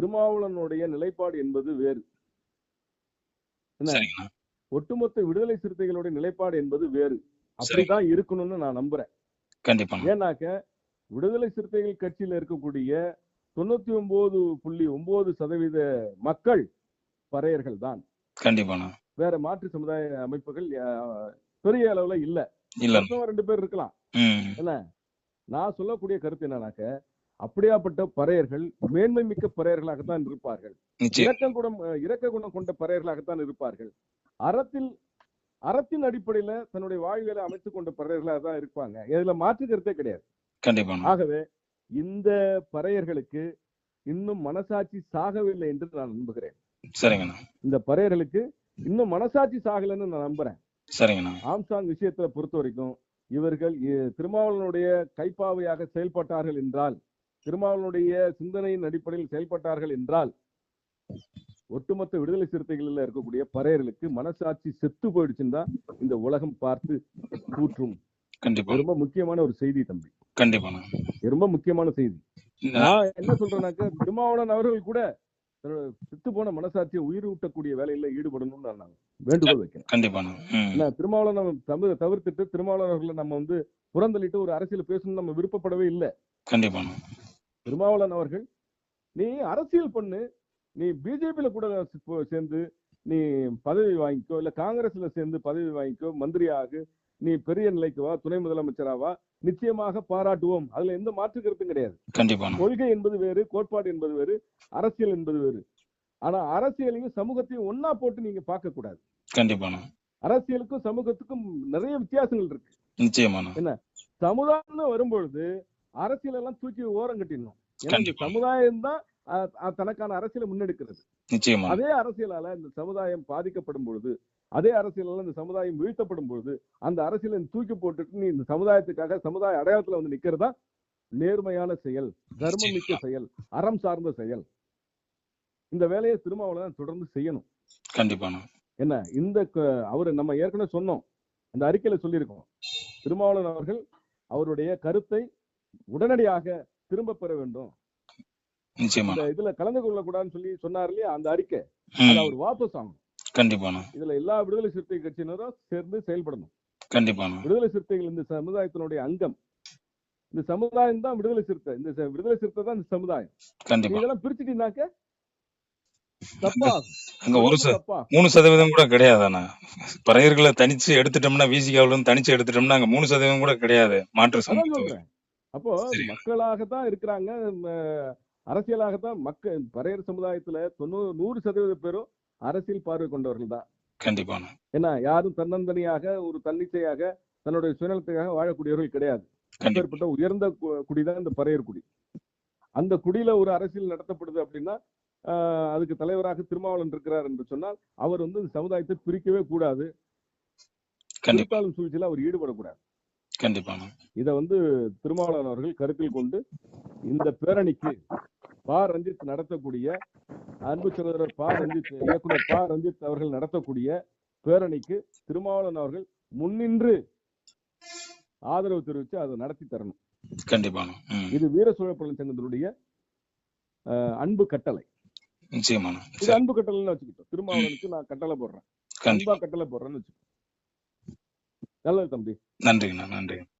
திருமாவளவனுடைய நிலைப்பாடு என்பது வேறு. என்ன? ஒட்டுமொத்த விடுதலை சிறுத்தைகளுடைய நிலைப்பாடு என்பது வேறு. அப்படிதான் இருக்கணும்னு நான் நம்புறேன். கண்டிப்பாண்ணா ஏன்னாக்க விடுதலை சிறுத்தைகள் கட்சியில இருக்கக்கூடிய தொண்ணூத்தி ஒன்பது புள்ளி ஒன்பது சதவீத மக்கள் பறையர்கள் தான். கண்டிப்பாண்ணா வேற மாற்று சமுதாய அமைப்புகள் பெரிய அளவுல இல்ல. ரெண்டு பேர் இருக்கலாம். என்ன? நான் சொல்லக்கூடிய கருத்து என்னன்னாக்க அப்படியாப்பட்ட பறையர்கள் மேன்மை மிக்க பறையர்களாகத்தான் இருப்பார்கள். இரக்க குணம் இரக்க குணம் கொண்ட பறையர்களாகத்தான் இருப்பார்கள். அறத்தில் அறத்தின் அடிப்படையில தன்னுடைய வாழ்வியலை அமைத்துக் கொண்ட பறையர்களாக தான் இருப்பாங்க. இதுல மாற்று கருத்தே கிடையாது. ஆகவே இந்த பறையர்களுக்கு இன்னும் மனசாட்சி சாகவில்லை என்று நான் நம்புகிறேன். சரிங்கண்ணா இந்த பறையர்களுக்கு இன்னும் மனசாட்சி சாகலைன்னு நான் நம்புறேன். சரிங்கண்ணா ஆம்சாங் விஷயத்துல பொறுத்த வரைக்கும் இவர்கள் திருமாவளவனுடைய கைப்பாவையாக செயல்பட்டார்கள் என்றால் திருமாவளவனுடைய சிந்தனையின் அடிப்படையில் செயல்பட்டார்கள் என்றால் ஒட்டுமொத்த விடுதலை சிறுத்தைகளில் இருக்கக்கூடிய பறையர்களுக்கு மனசாட்சி செத்து போயிடுச்சுன்னு தான் இந்த உலகம் பார்த்து கூற்றும். கண்டிப்பா. ரொம்ப முக்கியமான ஒரு செய்தி தம்பி. கண்டிப்பாண்ணா இது ரொம்ப முக்கியமான செய்தி. நான் என்ன சொல்றேன்னாக்க திருமாவளவன் அவர்கள் கூட செத்து போன மனசாட்சியை உயிர் ஊட்டக்கூடிய வேலையில ஈடுபடணும்னு நான் வேண்டுகோள் வைக்கிறேன். கண்டிப்பாண்ணா ம். என்ன திருமாவளவன் தமிழ் தவிர்த்துட்டு திருமாவளவன் அவர்களை நம்ம வந்து புறந்தள்ளிட்டு ஒரு அரசியல் பேசணும்னு நம்ம விருப்பப்படவே இல்லை. கண்டிப்பாண்ணா திருமாவளவன் அவர்கள் நீ அரசியல் பண்ணு. நீ பிஜேபியில கூட சேர்ந்து நீ பதவி வாங்கிக்கோ. இல்ல காங்கிரஸ்ல சேர்ந்து பதவி வாங்கிக்கோ. மந்திரியாக நீ பெரிய நிலைக்கு வா. துணை முதலமைச்சராவா நிச்சயமாக பாராட்டுவோம். அதுல எந்த மாற்று கருத்தும் கிடையாது. கண்டிப்பாண்ணா கொள்கை என்பது வேறு கோட்பாடு என்பது வேறு அரசியல் என்பது வேறு. ஆனா அரசியலையும் சமூகத்தையும் ஒன்னா போட்டு நீங்க பார்க்க கூடாது. கண்டிப்பாண்ணா அரசியலுக்கும் சமூகத்துக்கும் நிறைய வித்தியாசங்கள் இருக்கு. நிச்சயமாண்ணா சமுதாயம்னு வரும்பொழுது அரசியல் எல்லாம் தூக்கி ஓரம் கட்டிடணும். ஏன்னா கண்டிப்பா. சமுதாயம் தான் தனக்கான அரசியலை முன்னெடுக்கிறது. அதே அரசியலால இந்த சமுதாயம் பாதிக்கப்படும் பொழுது அதே அரசியலால இந்த சமுதாயம் வீழ்த்தப்படும் பொழுது அந்த அரசியலை தூக்கி போட்டுட்டு நீ இந்த சமுதாயத்துக்காக சமுதாய அடையாளத்துல வந்து நிக்கிறதா? நேர்மையான செயல் தர்மம் மிக்க செயல் அறம் சார்ந்த செயல். இந்த வேலையை திருமாவளவன் தொடர்ந்து செய்யணும். கண்டிப்பாண்ணா என்ன? இந்த அவரு நம்ம ஏற்கனவே சொன்னோம். அந்த அறிக்கையில சொல்லியிருக்கோம். திருமாவளவன் அவர்கள் அவருடைய கருத்தை உடனடியாக திரும்ப பெற வேண்டும். இதுல கலந்து கொள்ளக்கூடாதுன்னு சொல்லி சொன்னார் இல்லையா அந்த அறிக்கை? அவர் வாபஸ் ஆகணும் கண்டிப்பாண்ணா இதுல எல்லா விடுதலை சிறுத்தை கட்சியினரும் சேர்ந்து செயல்படணும். கண்டிப்பாண்ணா விடுதலை சிறுத்தைகள் இந்த சமுதாயத்தினுடைய அங்கம். இந்த சமுதாயம் தான் விடுதலை சிறுத்தை. இந்த விடுதலை சிறுத்தை தான் இந்த சமுதாயம். கண்டிப்பா. இதெல்லாம் பிரிச்சுட்டீங்கன்னாக்க தப்பா அங்க ஒரு மூணு சதவீதம் கூட கிடையாதாண்ணா? பறையர்களை தனிச்சு எடுத்துட்டோம்னா விசிகாவில இருந்து தனிச்சு எடுத்துட்டோம்னா அங்க மூணு சதவீதம் கூட கிடையாது. மாற்று சொல்றேன். அப்போ. மக்களாகத்தான் இருக்கிறாங்க. அரசியலாகத்தான் மக்கள் பறையர் சமுதாயத்துல தொண்ணூறு நூறு சதவீத பேரும் அரசியல் பார்வை கொண்டவர்கள் தான் கண்டிப்பாண்ணா ஏன்னா யாரும் தன்னந்தனியாக ஒரு தன்னிச்சையாக தன்னுடைய சுயநலத்துக்காக வாழக்கூடியவர்கள் கிடையாது. கண்டிப்பா. அப்பேற்பட்ட உயர்ந்த குடிதான் இந்த பறையர் குடி. அந்த குடியில ஒரு அரசியல் நடத்தப்படுது அப்படின்னா அதுக்கு தலைவராக திருமாவளவன் இருக்கிறார் என்று சொன்னால் அவர் வந்து இந்த சமுதாயத்தை பிரிக்கவே கூடாது. கண்டிப்பா. பிரித்தாளும் சூழ்ச்சியில அவர் ஈடுபடக்கூடாது. கண்டிப்பாண்ணா இதை வந்து திருமாவளவன் அவர்கள் கருத்தில் கொண்டு இந்த பேரணிக்கு பா. ரஞ்சித் நடத்தக்கூடிய அன்பு சகோதரர் பா. ரஞ்சித் இயக்குனர் பா. ரஞ்சித் அவர்கள் நடத்தக்கூடிய பேரணிக்கு திருமாவளவன் அவர்கள் முன்னின்று ஆதரவு தெரிவித்து அதை நடத்தி தரணும். கண்டிப்பாண்ணா ம். இது வீர சோழப்பள்ளி சங்கத்தினுடைய அன்பு கட்டளை. சரி அன்பு கட்டளைன்னு வச்சுக்கிட்டோம். திருமாவளவனுக்கு நான் கட்டளை போடுறேன். கண்டிப்பா. அன்பா கட்டளை போடுறேன்னு வச்சுக்கோ நல்லது தம்பி. நன்றிங்கண்ணா நன்றி